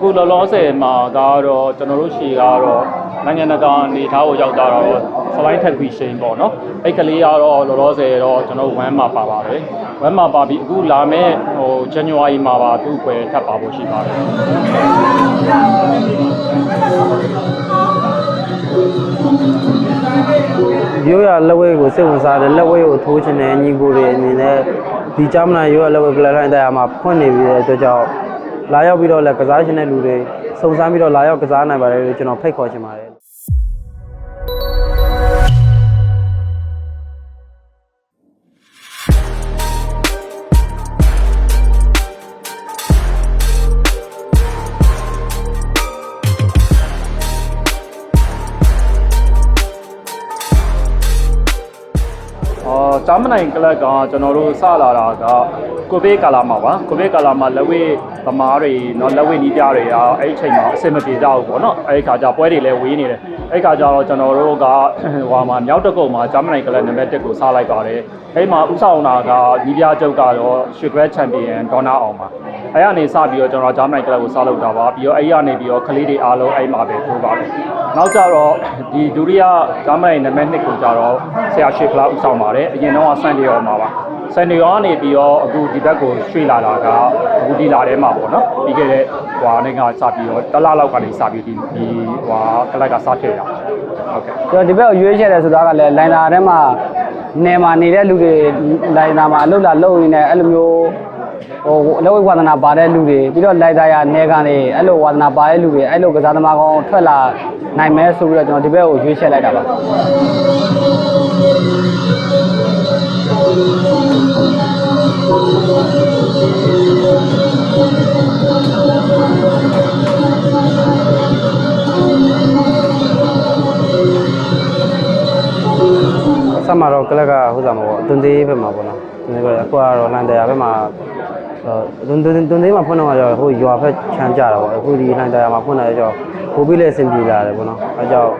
အခုလောလောဆယ်မှာကတော့ကျွန်တော်တို့ရှီကတော့နိုင်ငံတကာအနေထားကိုရောက်တာတော့ flight technician ပေါ့နော်အဲ့ကလေးကတော့လောလောဆယ်တော့ကျွန်တော်1မှာပါပါတယ်1မှာပါပြီးအခုလာမဲ့ဟို January မှာပါသူ့ပွဲထပ်ပါဖို့ရှိပါတယ်ရိုးရလက်ဝဲကိုစိတ်ဝင်စားတယ်လက်ဝဲကိုထိုးချင်တယ်ညီကိုတွေအနေနဲ့ဒီဂျမနာရိုးရလက်ဝဲကလပ်လိုင်းတရားမှာဖွင့်နေပြီးတဲ့အတွက်ကြောင့် လာရောက်ပြီးတော့လည်းကစားရှင်တဲ့လူတွေစုံစမ်းပြီးတော့လာရောက်ကစားနိုင်ပါတယ်လို့ကျွန်တော်ဖိတ်ခေါ်ချင်ပါတယ်အော်ဂျာမန်ကလပ်ကကျွန်တော်တို့စလာတာက ကိုဗစ်ကာလမှာပါကိုဗစ်ကာလမှာလက်ဝဲသမားတွေနော်လက်ဝဲနီးပြတွေအားအဲ့ဒီအချိန်မှာအဆင်မပြေကြဘူးပေါ့နော်အဲ့ဒီခါကျပွဲတွေလည်းဝေးနေတယ်အဲ့ဒီခါကျတော့ကျွန်တော်တို့ကဟိုမှာမြောက်တကုတ်မှာဂျာမနီကလပ်နံပါတ်1ကိုစားလိုက်ပါတယ်အဲ့ဒီမှာဥဆောင်တာကနီးပြကျုပ်ကတော့ရွှေဘက်ချန်ပီယံဒေါနာအောင်ပါအဲ့ကနေစပြီးတော့ကျွန်တော်ဂျာမနီကလပ်ကိုစားလုပ်တာပါပြီးတော့အဲ့ကနေပြီးတော့ကလေးတွေအားလုံးအဲ့မှာပဲထိုးပါတယ်နောက်ကျတော့ဒီဒုတိယဂျာမနီနံပါတ်2ကိုကျတော့ဆရာရွှေဖလားဥဆောင်ပါတယ်အရင်တော့ဆန်တီရောမှာပါ ဆန်ဒီယောကနေပြီးတော့အခုဒီဘက်ကိုရွှေ့လာတာကအခုဒီလာထဲမှာပေါ့နော်ပြီးခဲ့တဲ့ဟွာနေကစပြီးတော့တစ်လလောက်ကနေစပြီးဒီဒီဟွာကလပ်ကစထည့်တာဟုတ်ကဲ့ကျွန်တော်ဒီဘက်ကိုရွေးချယ်တယ်ဆိုတာကလည်းလိုင်နာထဲမှာနယ်မှာနေတဲ့လူတွေလိုင်နာမှာအလုပ်လာလုပ်နေတယ်အဲ့လိုမျိုးဟိုအလုပ်ဝါသနာပါတဲ့လူတွေပြီးတော့လိုက်သားရနေကန်တွေအဲ့လိုဝါသနာပါတဲ့လူတွေအဲ့လိုကစားသမားကောင်းထွက်လာနိုင်မဲဆိုပြီးတော့ကျွန်တော်ဒီဘက်ကိုရွေးချယ်လိုက်တာပါ ဆက်မှာတော့ကလပ်ကဟိုစားမှာပေါ့တွန်သေးဘက်မှာပေါ့နော်ဒီဘက်အခုကတော့လန်တရားဘက်မှာတွန်တွန်တွန်သေးမှာဖွင့်တော့ကျတော့ဟိုရွာဘက်ချမ်းကြတာပေါ့အခုဒီလန်တရားမှာဖွင့်တယ်ကျတော့ပို့ပြီးလည်းအဆင်ပြေလာတယ်ပေါ့နော်အဲကြောင့်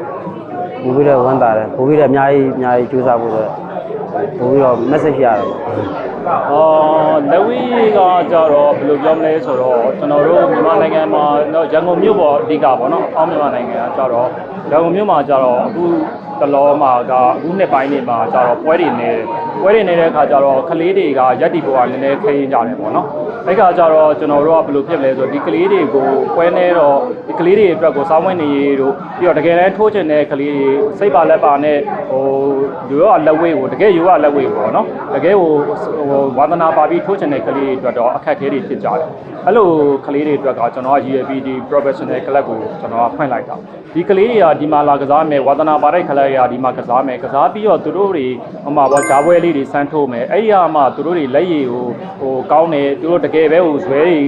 ပို့ပြီးတော့ဝမ်းသာတယ်ပို့ပြီးတော့အများကြီးအများကြီးကြိုးစားဖို့ဆို ပို့ပြီးတော့ message ရတယ်ပေါ့အော်လက်ဝီကကြတော့ဘယ်လိုပြောမလဲဆိုတော့ကျွန်တော်တို့မြန်မာနိုင်ငံမှာတော့ရန်ကုန်မြို့ပေါ်အဓိကပေါ့နော်အောင်းမြန်မာနိုင်ငံကကြတော့ရန်ကုန်မြို့မှာကြတော့အခုတလောမှာကအခုနှစ်ပိုင်းတွေမှာကြတော့ပွဲတွေနေတယ် ပွဲတွေနေတဲ့အခါကျတော့ကလေးတွေကရက်တီပေါ်ကနည်းနည်းခရင်ကြတယ်ပေါ့နော်အဲ့ခါကျတော့ကျွန်တော်တို့ကဘယ်လိုဖြစ်မလဲဆိုတော့ဒီကလေးတွေကိုပွဲနေတော့ဒီကလေးတွေအတွက်ကိုစောင်းဝင်နေရတို့ပြီးတော့တကယ်တမ်းထိုးချင်တဲ့ကလေးတွေစိတ်ပါလက်ပါနဲ့ဟိုရိုးရလက်ဝဲကိုတကယ်ရိုးရလက်ဝဲပေါ့နော်တကယ်ဟိုဟိုဝါသနာပါပြီးထိုးချင်တဲ့ကလေးတွေအတွက်တော့အခက်အခဲတွေဖြစ်ကြတယ်အဲ့လိုကလေးတွေအတွက်ကကျွန်တော်က UAPD professional club ကိုကျွန်တော်ကဖွင့်လိုက်တာဒီကလေးတွေကဒီမှာလာကစားမယ်ဝါသနာပါတဲ့ကလေးတွေကဒီမှာကစားမယ်ကစားပြီးတော့သူတို့တွေဟိုမှာပေါ့ဂျာပွဲလေးတွေစမ်းထိုးမယ်အဲ့ဒီကမှသူတို့တွေလက်ရည်ကိုဟိုကောင်းတယ်သူတို့တကယ်ပဲဟိုဇွဲတွေ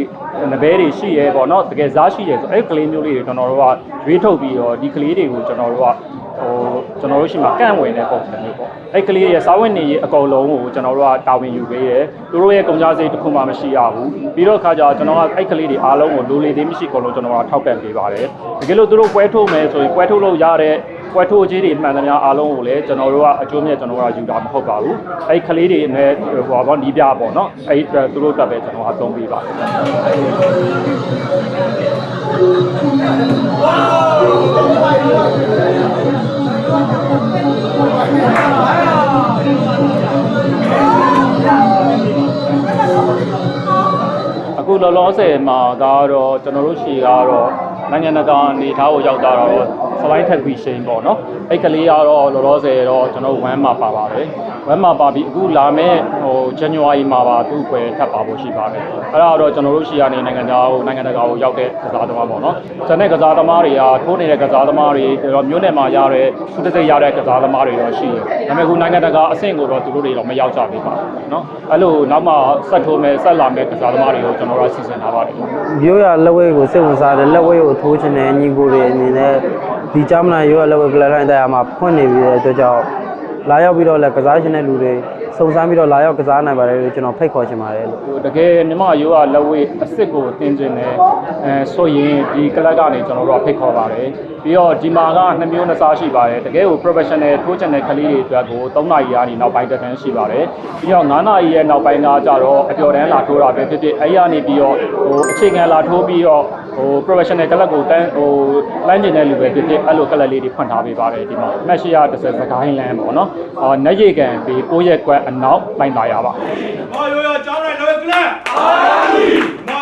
နဘဲတွေရှိရဲပေါ့နော်တကယ်စားရှိရဲဆိုအဲ့ဒီကလေးမျိုးလေးတွေကျွန်တော်တို့ကရွေးထုတ်ပြီးတော့ဒီကလေးတွေကိုကျွန်တော်တို့ကဟိုကျွန်တော်တို့ရှိမှကန့်ဝင်တဲ့ပုံစံမျိုးပေါ့အဲ့ကလေးရဲ့စားဝတ်နေရေးအကုန်လုံးကိုကျွန်တော်တို့ကတာဝန်ယူပေးတယ်သူတို့ရဲ့ကုန်ကြစိတ်တစ်ခုမှမရှိရဘူးပြီးတော့ခါကျတော့ကျွန်တော်ကအဲ့ကလေးတွေအားလုံးကိုလိုလေသေးမရှိအကုန်လုံးကျွန်တော်ကထောက်ပံ့ပေးပါတယ်တကယ်လို့သူတို့ပွဲထုတ်မယ်ဆိုရင်ပွဲထုတ်လို့ရတဲ့ ပွဲထုတ်ကြီးတွေမှန်သမျှအားလုံးကိုလည်းကျွန်တော်တို့ကအကျိုးမြတ်ကျွန်တော်တို့ကယူတာမဟုတ်ပါဘူးအဲ့ကလေးတွေနဲ့ဟိုဘောနီးပြပေါ့နော်အဲ့သူတို့အတွက်ပဲကျွန်တော်ကသုံးပေးပါတယ်အခုလောလောဆယ်မှာကတော့ကျွန်တော်တို့ရှီကတော့ နိုင်ငံတကာအနေထားကိုရောက်တာတော့ flight technician ပေါ့နော်အဲ့ကလေးကတော့လောလောဆယ်တော့ကျွန်တော်1မှာပါပါတယ်1မှာပါပြီးအခုလာမဲ့ဟို January မှာပါသူ့ပွဲထပ်ပါဖို့ရှိပါတယ်အဲ့ဒါတော့ကျွန်တော်တို့ရှီကနေနိုင်ငံသားကိုနိုင်ငံတကာကိုရောက်တဲ့ကစားသမားပေါ့နော်ကျန်တဲ့ကစားသမားတွေကထိုးနေတဲ့ကစားသမားတွေတော့မြို့နယ်မှာရတဲ့သူတစ်စိတ်ရတဲ့ကစားသမားတွေတော့ရှိတယ်ဒါပေမဲ့အခုနိုင်ငံတကာအဆင့်ကိုတော့သူတို့တွေတော့မရောက်ကြသေးပါဘူးနော်အဲ့လိုနောက်မှဆက်ထိုးမဲ့ဆက်လာမဲ့ကစားသမားတွေကိုကျွန်တော်တို့စီစဉ်ထားပါတယ်ရိုးရလက်ဝဲကိုစိတ်ဝင်စားတယ်လက်ဝဲကိုထိုးချင်တယ်ညီကိုတွေအနေနဲ့ဒီဂျမနာရိုးရလက်ဝဲကလပ်လိုင်းတရားမှာဖွင့်နေပြီးတဲ့အတွက်ကြောင့်လာရောက်ပြီးတော့လည်းကစားရှင်တဲ့လူတွေ စုံစမ်းပြီးတော့လာရောက်ကစားနိုင်ပါတယ်လို့ကျွန်တော်ဖိတ်ခေါ်ချင်ပါတယ်လို့တကယ်မြမရိုးကလက်ဝဲအစ်စ်ကိုတင်ကျင်တယ်အဲဆိုရင်ဒီကလပ်ကနေကျွန်တော်တို့ကဖိတ်ခေါ်ပါတယ်ပြီးတော့ဒီမှာကနှစ်မျိုးနှစ်စားရှိပါတယ်တကယ်ကို professional ထိုးချန်တဲ့ကလေးတွေအတွက်ကို3နာရီကနေနောက်ပိုင်းတက်တန်းရှိပါတယ်ပြီးတော့9နာရီရဲ့နောက်ပိုင်းကကြတော့အပျော်တန်းလာထိုးတာပဲဖြစ်ဖြစ်အဲ့ရနေပြီးတော့ဟိုအခြေခံလာထိုးပြီးတော့ဟို professional ကလပ်ကိုတန်းဟိုလမ်းကျင်တဲ့လူပဲဖြစ်ဖြစ်အဲ့လိုကလပ်လေးတွေဖွင့်ထားပေးပါတယ်ဒီမှာ match ရတစ်စက်စကိုင်းလမ်းပေါ့နော်အော်နက်ရေကန်ပြီးကိုယ့်ရဲ့ကွက်အနောက်လှိုင်းသာရပါ။မာယောယောကျောင်းတိုင်းလောကလန်အာမီမာ